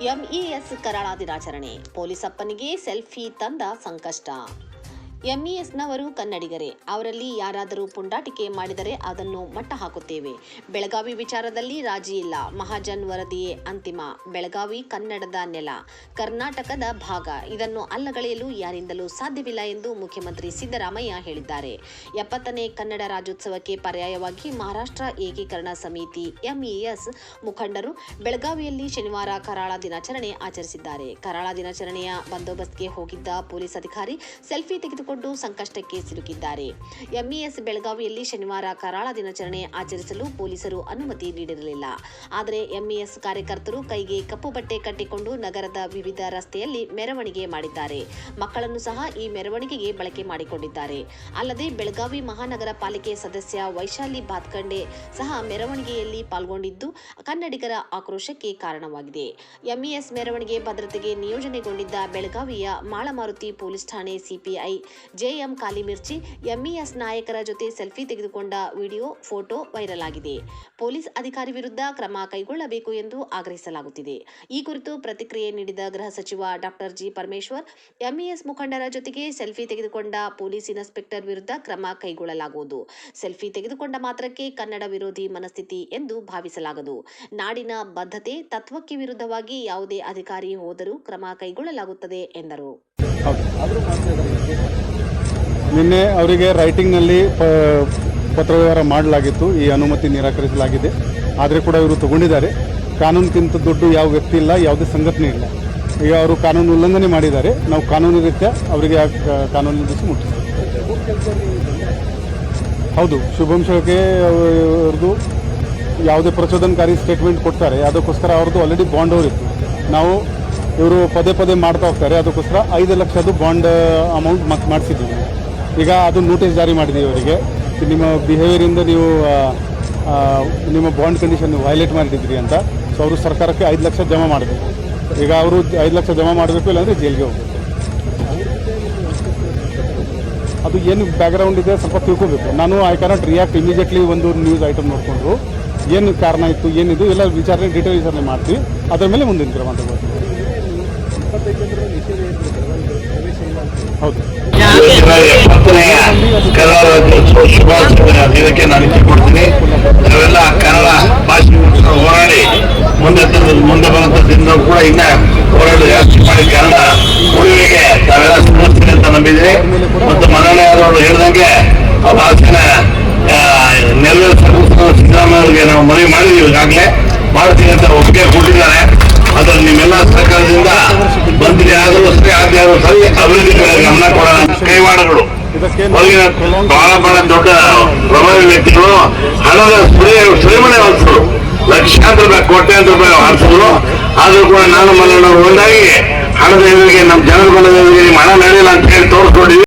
MES ಕರಾಳ ದಿನಾಚರಣೆ ಪೊಲೀಸಪ್ಪನಿಗೆ selfie ತಂದ ಸಂಕಷ್ಟ. ಎಂಇಎಸ್ನವರು ಕನ್ನಡಿಗರೇ. ಅವರಲ್ಲಿ ಯಾರಾದರೂ ಪುಂಡಾಟಿಕೆ ಮಾಡಿದರೆ ಅದನ್ನು ಮಟ್ಟ ಹಾಕುತ್ತೇವೆ. ಬೆಳಗಾವಿ ವಿಚಾರದಲ್ಲಿ ರಾಜಿ ಇಲ್ಲ. ಮಹಾಜನ್ ವರದಿಯೇ ಅಂತಿಮ. ಬೆಳಗಾವಿ ಕನ್ನಡದ ನೆಲ. ಕರ್ನಾಟಕದ ಭಾಗ. ಇದನ್ನು ಅಲ್ಲಗಳೆಯಲು ಯಾರಿಂದಲೂ ಸಾಧ್ಯವಿಲ್ಲ ಎಂದು ಮುಖ್ಯಮಂತ್ರಿ ಸಿದ್ದರಾಮಯ್ಯ ಹೇಳಿದ್ದಾರೆ. ಎಪ್ಪತ್ತನೇ ಕನ್ನಡ ರಾಜ್ಯೋತ್ಸವಕ್ಕೆ ಪರ್ಯಾಯವಾಗಿ ಮಹಾರಾಷ್ಟ್ರ ಏಕೀಕರಣ ಸಮಿತಿ ಎಂಇಎಸ್ ಮುಖಂಡರು ಬೆಳಗಾವಿಯಲ್ಲಿ ಶನಿವಾರ ಕರಾಳ ದಿನಾಚರಣೆ ಆಚರಿಸಿದ್ದಾರೆ. ಕರಾಳ ದಿನಾಚರಣೆಯ ಬಂದೋಬಸ್ತ್ಗೆ ಹೋಗಿದ್ದ ಪೊಲೀಸ್ ಅಧಿಕಾರಿ ಸೆಲ್ಫಿ ತೆಗೆದುಕೊಂಡು ಸಂಕಷ್ಟಕ್ಕೆ ಸಿಲುಕಿದ್ದಾರೆ. ಎಂಇಎಸ್ ಬೆಳಗಾವಿಯಲ್ಲಿ ಶನಿವಾರ ಕರಾಳ ದಿನಾಚರಣೆ ಆಚರಿಸಲು ಪೊಲೀಸರು ಅನುಮತಿ ನೀಡಿರಲಿಲ್ಲ. ಆದರೆ ಎಂಇಎಸ್ ಕಾರ್ಯಕರ್ತರು ಕೈಗೆ ಕಪ್ಪು ಬಟ್ಟೆ ಕಟ್ಟಿಕೊಂಡು ನಗರದ ವಿವಿಧ ರಸ್ತೆಯಲ್ಲಿ ಮೆರವಣಿಗೆ ಮಾಡಿದ್ದಾರೆ. ಮಕ್ಕಳನ್ನು ಸಹ ಈ ಮೆರವಣಿಗೆಗೆ ಬಳಕೆ ಮಾಡಿಕೊಂಡಿದ್ದಾರೆ. ಅಲ್ಲದೆ ಬೆಳಗಾವಿ ಮಹಾನಗರ ಪಾಲಿಕೆ ಸದಸ್ಯ ವೈಶಾಲಿ ಬಾತ್ಕಂಡೆ ಸಹ ಮೆರವಣಿಗೆಯಲ್ಲಿ ಪಾಲ್ಗೊಂಡಿದ್ದು ಕನ್ನಡಿಗರ ಆಕ್ರೋಶಕ್ಕೆ ಕಾರಣವಾಗಿದೆ. ಎಂಇಎಸ್ ಮೆರವಣಿಗೆ ಭದ್ರತೆಗೆ ನಿಯೋಜನೆಗೊಂಡಿದ್ದ ಬೆಳಗಾವಿಯ ಮಾಳಮಾರುತಿ ಪೊಲೀಸ್ ಠಾಣೆ ಸಿಪಿಐ ಜೆಎಂ ಕಾಲಿಮಿರ್ಚಿ, ಎಂಇಎಸ್ ನಾಯಕರ ಜೊತೆ ಸೆಲ್ಫಿ ತೆಗೆದುಕೊಂಡ ವಿಡಿಯೋ, ಫೋಟೋ ವೈರಲ್ ಆಗಿದೆ. ಪೊಲೀಸ್ ಅಧಿಕಾರಿ ವಿರುದ್ಧ ಕ್ರಮ ಕೈಗೊಳ್ಳಬೇಕು ಎಂದು ಆಗ್ರಹಿಸಲಾಗುತ್ತಿದೆ. ಈ ಕುರಿತು ಪ್ರತಿಕ್ರಿಯೆ ನೀಡಿದ ಗೃಹ ಸಚಿವ ಡಾಕ್ಟರ್ ಜಿ ಪರಮೇಶ್ವರ್, ಎಂಇಎಸ್ ಮುಖಂಡರ ಜೊತೆಗೆ ಸೆಲ್ಫಿ ತೆಗೆದುಕೊಂಡ ಪೊಲೀಸ್ ಇನ್ಸ್ಪೆಕ್ಟರ್ ವಿರುದ್ಧ ಕ್ರಮ ಕೈಗೊಳ್ಳಲಾಗುವುದು. ಸೆಲ್ಫಿ ತೆಗೆದುಕೊಂಡ ಮಾತ್ರಕ್ಕೆ ಕನ್ನಡ ವಿರೋಧಿ ಮನಸ್ಥಿತಿ ಎಂದು ಭಾವಿಸಲಾಗದು. ನಾಡಿನ ಬದ್ಧತೆ ತತ್ವಕ್ಕೆ ವಿರುದ್ಧವಾಗಿ ಯಾವುದೇ ಅಧಿಕಾರಿ ಹೋದರೂ ಕ್ರಮ ಕೈಗೊಳ್ಳಲಾಗುತ್ತದೆ ಎಂದರು. ನಿನ್ನೆ ಅವರಿಗೆ ರೈಟಿಂಗ್ನಲ್ಲಿ ಪ, ಪತ್ರವ್ಯವಹಾರ ಮಾಡಲಾಗಿತ್ತು. ಈ ಅನುಮತಿ ನಿರಾಕರಿಸಲಾಗಿದೆ. ಆದರೆ ಕೂಡ ಇವರು ತಗೊಂಡಿದ್ದಾರೆ. ಕಾನೂನಿಗಿಂತ ದುಡ್ಡು ಯಾವ ವ್ಯಕ್ತಿ ಇಲ್ಲ, ಯಾವುದೇ ಸಂಘಟನೆ ಇಲ್ಲ. ಈಗ ಅವರು ಕಾನೂನು ಉಲ್ಲಂಘನೆ ಮಾಡಿದ್ದಾರೆ. ನಾವು ಕಾನೂನು ರೀತ್ಯ ಅವರಿಗೆ ಆ ಕ- ಕಾನೂನಿನ ದಿವಸ ಮುಟ್ಟಿಸ್ತೀವಿ. ಹೌದು, ಶುಭಂ ಶೋಕೆ ಅವ್ರದ್ದು ಯಾವುದೇ ಪ್ರಚೋದನಕಾರಿ ಸ್ಟೇಟ್ಮೆಂಟ್ ಕೊಡ್ತಾರೆ. ಅದಕ್ಕೋಸ್ಕರ ಅವ್ರದ್ದು ಆಲ್ರೆಡಿ ಬಾಂಡ್ ಅವರಿತ್ತು. ನಾವು ಇವರು ಪದೇ ಪದೇ ಮಾಡ್ತಾ ಹೋಗ್ತಾರೆ. ಅದಕ್ಕೋಸ್ಕರ ಐದು ಲಕ್ಷದ್ದು ಬಾಂಡ್ ಅಮೌಂಟ್ ಮತ್ತೆ ಮಾಡಿಸಿದ್ದೀವಿ. ಈಗ ಅದು ನೋಟಿಸ್ ಜಾರಿ ಮಾಡಿದ್ದೀವಿ ಅವರಿಗೆ. ನಿಮ್ಮ ಬಿಹೇವಿಯರಿಂದ ನೀವು ನಿಮ್ಮ ಬಾಂಡ್ ಕಂಡೀಷನ್ ವೈಲೇಟ್ ಮಾಡಿದ್ರಿ ಅಂತ. ಸೊ ಅವರು ಸರ್ಕಾರಕ್ಕೆ ಐದು ಲಕ್ಷ ಜಮಾ ಮಾಡಬೇಕು ಈಗ ಅವರು ಐದು ಲಕ್ಷ ಜಮಾ ಮಾಡಬೇಕು ಇಲ್ಲಾಂದರೆ ಜೈಲಿಗೆ ಹೋಗಬೇಕು. ಅದು ಏನು ಬ್ಯಾಕ್ಗ್ರೌಂಡ್ ಇದೆ ಸ್ವಲ್ಪ ತಿಳ್ಕೊಬೇಕು. ನಾನು ಐ ಕ್ಯಾನಾಟ್ ರಿಯಾಕ್ಟ್ ಇಮಿಡಿಯೇಟ್ಲಿ ಒಂದು ನ್ಯೂಸ್ ಐಟಮ್ ನೋಡಿಕೊಂಡು ಏನು ಕಾರಣ ಇತ್ತು, ಏನಿದು, ಎಲ್ಲ ವಿಚಾರಣೆ ಡೀಟೇಲ್ ವಿಚಾರಣೆ ಮಾಡ್ತೀವಿ. ಅದರ ಮೇಲೆ ಮುಂದಿನ ಕ್ರಮ ತಗೋತೀವಿ. ಇಚ್ಛೆ ಕೊಡ್ತೀನಿ ನಾವೆಲ್ಲ ಕನ್ನಡ ಭಾಷೆಗೋಸ್ಕರ ಹೋರಾಡಿ ಮುಂದೆ ಮುಂದೆ ಬರುವಂತದ್ರಿಂದ ಕೂಡ ಇನ್ನ ಹೋರಾಡಿ ಜಾಸ್ತಿ ಮಾಡಿ ಕನ್ನಡ ಉಳಿವಿಗೆ ನಾವೆಲ್ಲ ಶ್ರಮಿಸ್ತೀರಿ ಅಂತ ನಂಬಿದ್ದೀನಿ ಮತ್ತು ಮನನೆಯವರು ಹೇಳಿದಂಗೆ ಆ ಭಾಷೆನ ಆ, ನೆರವೇರಿಸಬೇಕು ಸಿದ್ದರಾಮಯ್ಯ ಅವರಿಗೆ ನಾವು ಮನವಿ ಮಾಡಿದೀವಿ ಈಗಾಗಲೇ. ಮಾಡ್ತೀವಿ ಅಂತ ಆದರೂ ಸರಿ ಅಭಿವೃದ್ಧಿ ಕಡೆ ಗಮನ ಕೊಡೋಣ ಕೈವಾಡಗಳು. ಹೊರಗಿನ ಬಹಳ ಬಹಳ ದೊಡ್ಡ ಪ್ರಭಾವಿ ವ್ಯಕ್ತಿಗಳು ಹಣದ ಸುಳಿ ಸುಳಿಮನೆ ಹೊಲಿಸಿದ್ರು. ಲಕ್ಷಾಂತರ ರೂಪಾಯಿ ಕೋಟ್ಯಾಂತರ ರೂಪಾಯಿ ಹೊಲಿಸಿದ್ರು ಆದ್ರೂ ಕೂಡ ನಾನು ಮಲ್ಲಣ್ಣವರು ಒಂದಾಗಿ ಹಣದ ಎದುರಿಗೆ ನಮ್ಮ ಜನರ ಮನದ ಎದುರಿಗೆ ಹಣ ನಡೆಯಲ್ಲ ಅಂತ ಹೇಳಿ ತೋರಿಸ್ಕೊಂಡಿದ್ವಿ